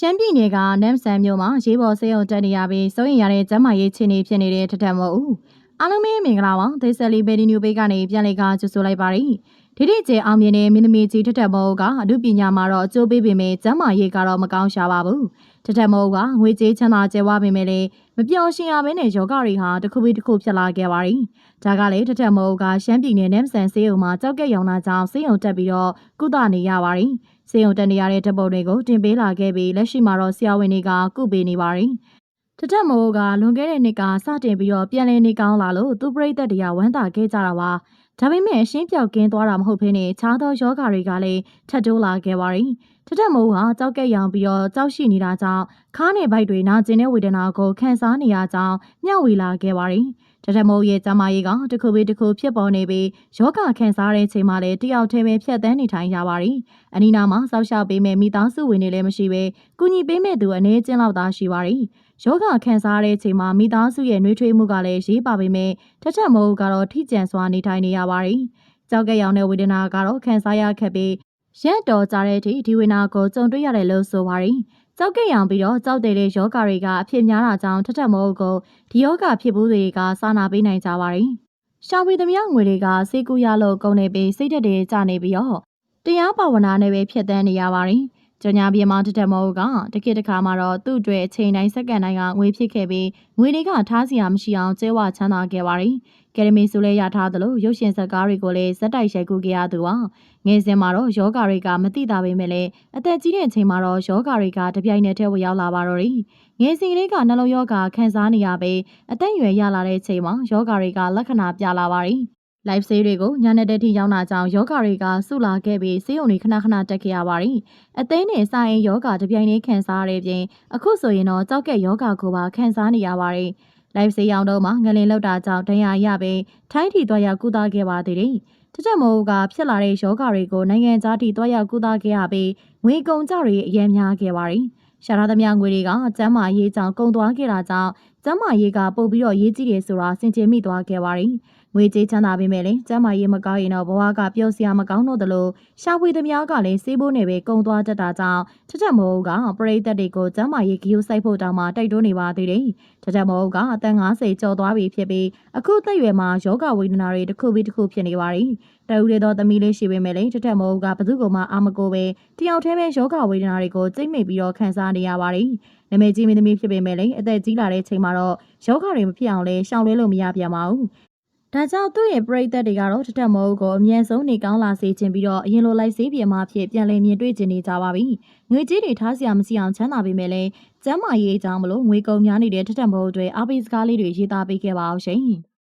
ရှမ်းပြည်နယ်ကနမ်ဆန်မြို့မှာရေးပေါ်ဆေးရုံတက်နေရပြီးစိုးရင်ရတဲ့ကျန်းမာရေးခြေနေဖြစ်နေတဲ့ထထမို့ဦးအားလုံးပဲမင်္ဂလာပါဒေဆယ်လီဘယ်ဒီညူဘေးကနေပြန်လည်ကကြိုဆိုလိုက်ပါရစေဒီဒီကျအောင်မြင်တဲ့မင်းသမီးကြီးထထမို့ကအမှုပညာမှာတော့အကျိုးပေးပေမဲ့ကျန်းမာရေးကတော့မကောင်းရှာပါဘူးထထမို့ကငွေကြေးချမ်းသာကျဲဝပေမဲ့လည်းမပြောင်းရှင်ရဘဲနဲ့ယောဂတွေဟာတစ်ခုပြီးတစ်ခုဖြစ်လာခဲ့ပါရီဒါကလည်းထထမို့ကရှမ်းပြည်နယ်နမ်ဆန်ဆေးရုံမှာကြောက်ကက်ရောင်နာကြောင့်ဆေးရုံတက်ပြီးတော့ကုသနေရပါရီ စေယုံတက်နေရတဲ့ဓာတ်ပုံတွေကိုတင်ပေးလာခဲ့ပြီးလက်ရှိမှာတော့ဆရာဝန်တွေကကုပေးနေပါတယ်။ တထက်မိုးကလွန်ခဲ့တဲ့နှစ်ကစတင်ပြီးတော့ပြန်လည်နေကောင်းလာလို့သူပရိသတ်တွေကဝမ်းသာခဲ့ကြတာပါ။ဒါပေမဲ့အရှင်းပြောက်ကင်းသွားတာမဟုတ်ဘဲနဲ့ခြားသောယောဂတွေကလည်းထပ်တိုးလာခဲ့ပါတယ်။ထထက်မိုးဟာကြောက်ကက်ရောင်ပြီးတော့ကြောက်ရှိနေတာကြောင့်ခါးနယ်ဘိုက်တွေနာကျင်တဲ့ဝေဒနာကိုခံစားနေရကြောင်းမျှဝေလာခဲ့ပါတယ်။တထမိုးရဲ့ကျမကြီးကတစ်ခုပြီးတစ်ခုဖြစ်ပေါ်နေပြီးယောဂခံစားတဲ့ချိန်မှာလည်းတယောက်တည်းပဲဖြတ်သန်းနေထိုင်ရပါတယ်။အနီနာမှာစောက်ရှောက်ပေးမဲ့မိသားစုဝင်တွေလည်းမရှိပဲကုညီပေးမဲ့သူအနေချင်းလောက်သာရှိပါတ ယ်။ယောဂခံစားတဲ့ချိန်မှာမိသားစုရဲ့နှွေးထွေးမှုကလည်းရေးပါပေမဲ့ထထမိုးကတော့ထိကျန်စွာနေထိုင်နေရပါတယ်။ကြောက်ကက်ရောင်တဲ့ဝေဒနာကတော့ခံစားရခက်ပြီးရက်တော်ကြတဲ့အထိဒီဝေဒနာကိုကြုံတွေ့ရတယ်လို့ဆိုပါတယ်။ကြောက်ကက်ရောင်ပြီးတော့ကြောက်တဲ့ယောဂတွေကအဖြစ်များတာကြောင့်ထထမိုးကိုဒီယောဂဖြစ်ဘူးတွေကစာနာပေးနိုင်ကြပါတယ်။ရှာဝေသမျှငွေတွေကစေကူရလို့ကုန်နေပြီးစိတ်သက်တွေကျနေပြီးတော့တရားပါဝနာနဲ့ပဲဖြစ်တန်းနေရပါတယ်။ ကြော်ညာပြေမောင်တထမိုးကတကိတခါမှာတော့သူ့အတွက်အချိန်တိုင်းစက္ကန့်တိုင်းကငွေဖြစ်ခဲ့ပြီးငွေတွေကထားစီရမရှိအောင်ကျဲဝချမ်းသာခဲ့ပါတယ်။ကယ်ဒမီဆိုလဲရထားသလိုရုပ်ရှင်ဇာတ်ကားတွေကိုလည်းဇက်တိုက်ရိုက်ကူခဲ့ရသူပါ။ငယ်စဉ်မှာတော့ယောဂတွေကမသိတာပဲမဲ့လည်းအသက်ကြီးတဲ့အချိန်မှာတော့ယောဂတွေကတပြိုင်နက်တည်းဝင်ရောက်လာပါတော့တယ်။ငယ်စဉ်ကလေးကနှလုံးယောဂခံစားနေရပြီးအသက်အရွယ်ရလာတဲ့အချိန်မှာယောဂတွေကလက္ခဏာပြလာပါတယ်။ live ဆေးတွေကိုညနေတက်ထိရောက်လာကြောင်းယောဂတွေကဆုလာခဲ့ပြီးဆေးရုံတွေခဏခဏတက်ခဲ့ရပါတယ်။အသိနဲ့စာရင်ယောဂတပြိုင်တည်းခံစားရတဲ့ပြင်အခုဆိုရင်တော့ကြောက်ကက်ယောဂကိုပါခံစားနေရပါတယ်။ live ဆေးရောင်းတော့မှငလင်လောက်တာကြောင့်ဒဏ်ရာရပြီးထိုင်းထီသွားရောက်ကုသခဲ့ပါသေးတယ်။တချက်မိုးကဖြစ်လာတဲ့ယောဂတွေကိုနိုင်ငံသားတီသွားရောက်ကုသခဲ့ရပြီးငွေကုန်ကြတွေအများများခဲ့ပါတယ်။ရှာရသမျှငွေတွေကကျမ်းမာရေးကြောင့်ကုန်သွားခဲ့တာကြောင့်ကျမ်းမာရေးကပို့ပြီးတော့ရေးကြည့်တယ်ဆိုတာစင်ကြယ်မိသွားခဲ့ပါတယ်။ ငွေကြေးချမ်းသာပေမဲ့လည်းကျမ်းမာရေးမကောင်းရင်တော့ဘဝကပျော်စရာမကောင်းတော့သလိုရှာဖွေသမားကလည်းစေးဖို့နေပဲကုံသွားတတ်တာကြောင့်ထထမိုးကပရိသတ်တွေကိုကျမ်းမာရေးဂီယိုစိုက်ဖို့တောင်းမှတိုက်တွန်းနေပါသေးတယ်။ထထမိုးကအသက်50ကျော်သွားပြီဖြစ်ပြီးအခုသက်ရွယ်မှာယောဂဝေဒနာတွေတစ်ခုပြီးတစ်ခုဖြစ်နေပါတယ်။တအူတဲ့သောသမီးလေးရှိပေမဲ့လည်းထထမိုးကဘသူ့ကမှအာမကိုပဲတယောက်တည်းပဲယောဂဝေဒနာတွေကိုကြိတ်မိတ်ပြီးတော့ခံစားနေရပါတယ်။နာမည်ကြီးမင်းသမီးဖြစ်ပေမဲ့လည်းအသက်ကြီးလာတဲ့ချိန်မှာတော့ယောဂတွေမဖြစ်အောင်လဲရှောင်လွဲလို့မရပြန်ပါဘူး ဒါကြောင့်သူ့ရဲ့ပရိသတ်တွေကတော့တထက်မဟုတ်ကိုအမြဲဆုံးနေကောင်းလာစေခြင်းပြီးတော့အရင်လိုလိုက်စေးပြေမဖြစ်ပြန်လည်မြင်တွေ့ကျင်နေကြပါပြီ။ငွေကြေးတွေထားစရာမရှိအောင်ချမ်းသာပေမဲ့လည်းကျမ်းမာရေးအကြောင်းမလို့ငွေကုန်များနေတဲ့တထက်မဟုတ်တွေအားပေးစကားလေးတွေရေးသားပေးခဲ့ပါအောင်ရှင်။